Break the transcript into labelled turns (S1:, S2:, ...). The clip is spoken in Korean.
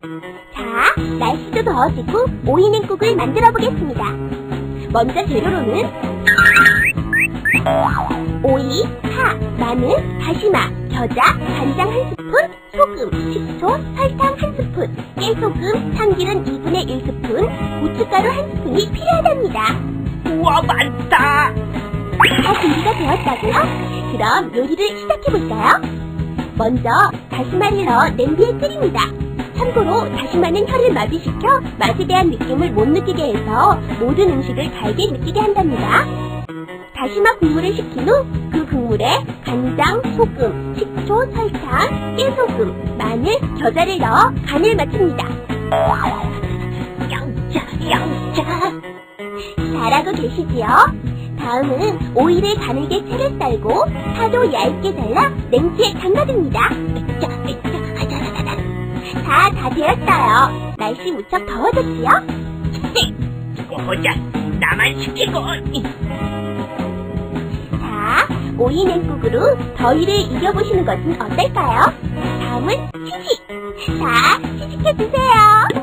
S1: 자, 날씨도 더워지고 오이 냉국을 만들어 보겠습니다. 먼저 재료로는 오이, 파, 마늘, 다시마, 겨자, 간장 한 스푼, 소금, 식초, 설탕 한 스푼, 깨소금, 참기름 2분의 1스푼, 고춧가루 한 스푼이 필요하답니다.
S2: 우와 많다
S1: 다 준비가 되었다고요? 그럼 요리를 시작해볼까요? 먼저 다시마를 넣어 냄비에 끓입니다. 참고로 다시마는 혀를 마비시켜 맛에 대한 느낌을 못 느끼게 해서 모든 음식을 달게 느끼게 한답니다. 다시마 국물을 식힌 후 그 국물에 간장, 소금, 식초, 설탕, 깨소금, 마늘, 겨자를 넣어 간을 맞춥니다.
S2: 영자 영자
S1: 잘하고 계시지요? 다음은 오이를 가늘게 채를 썰고 파도 얇게 잘라 냉치에 담가둡니다. 다, 다 되었어요. 날씨 무척 더워졌지요?
S2: 보자 나만 시키고
S1: 자, 오이 냉국으로 더위를 이겨보시는 것은 어떨까요? 다음은 시식! 자, 시식해주세요.